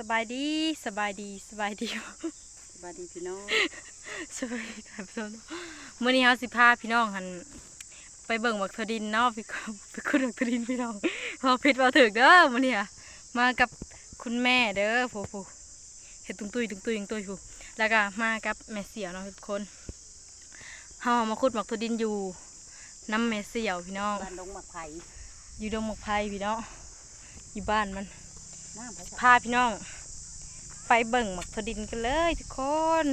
สบายดีสบายดีสบายดีสวัสดีพี่น้องสบายดีครับพี่น้องมื่อนี้เฮาสิพาพี่น้องหันไปเบิ่งบักทดินเนาะพี่ไปคุดบักทดินพี่น้องพอผิดพอถึกเด้อมื่อนี้อะมากับคุณแม่เด้อผู้ผู้เฮ็ดตุ้งตุ้ยตุ้งตุ้ยตุ้งตุ้ยผู้แล้วก็มากับแม่เสี่ยวเนาะทุกคนเฮามาขุดบักทดินอยู่น้ำแม่เสี่ยวพี่น้องบ้านดงหมักไผ่อยู่ดงหมกไผ่พี่น้องอยู่บ้านมันน้ำไผ่พาพี่น้อง ไปเบิ่งหมักทดินกันเลยทุกคน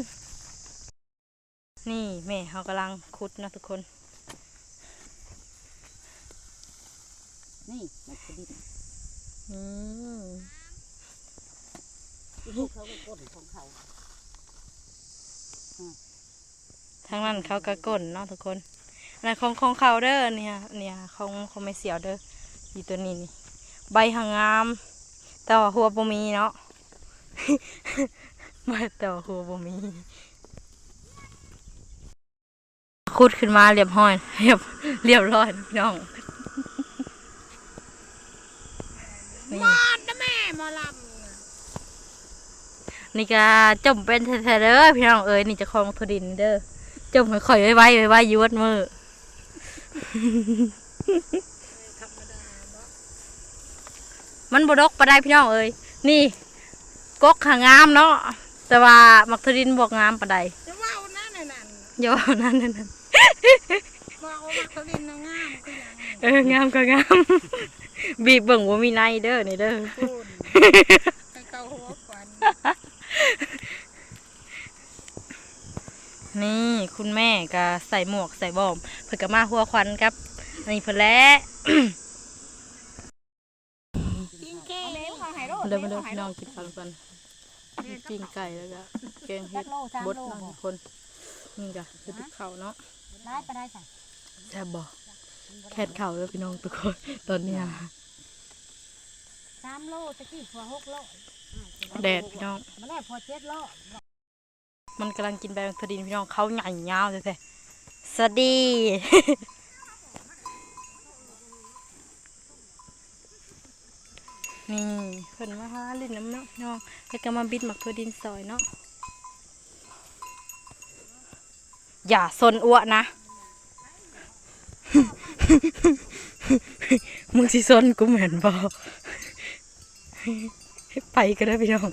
นี่แม่เขากำลังขุดนะทุกคน นี่หมักดินอืมลูกเขาก็ก้นของเขาทางนั้นเขากระก่นเนาะทุกคนอันนั้นของของเขาเด้อเนี่ยเนี่ยของของไม่เสียวเด้ออยู่ตัวนี้นี่ใบหางงาม แต่ว่าหัวบ่มีเนาะ มาแต่ว่าหัวบ่มีขุดขึ้นมาเรียบห้อย เรียบเรียบร้อยพี่น้องนี่นะแม่มาลนี่ก็จมเป็นแท้ๆเด้อพี่น้องเอ้ยนี่เจะคลองทดินเด้อจมค่อยๆไว้ไว้ไว้ไว้อยวดมือมันบดกปะได้พี่น้องเอ้ยนี่ กกขางามเนาะแต่ว่ามักทดินบอกงามปะได้จะว่านั่นนั่นอย่าว่านั่นนั่นนั่นว่าว่าเขาดินนางงามคือยังเอองามก็งาม บีบเบิ่งว่ามีในเด้อนี่เด้อปูนให้เกาหัวขวัญนี่คุณแม่ก็ใส่หมวกใส่บอมเพิ่นก็มาหัวควันครับอันนี้เพิ่นแหล้ว กินเก่ง เขาหายโรคเดินมาเดินพี่น้องกินข้าวกันปิ้งไก่แล้วก็แกงเห็ดบดเนาะทุกคนนี่ก็คือติดข้าวเนาะได้ไปได้จ้ะแซ่บบ่แค่ข้าวแล้วพี่น้องทุกคนตอนเนี้ยสามโลตะกี้พอหกโลแดดพี่น้องมาแล้วพอเจ็ดโลมันกำลังกินใบทดินพี่น้องเขาใหญ่ยาวแท้ๆสวัสดี นี่เพิ่นมาหาลิ้นน้ำเนาะพี่น้องแล้วก็มาบิดหมักถั่วดินซอยเนาะอย่าซนอ้วนะมึงสิซนกูเหมือนบอไปก็ได้พี่น้อง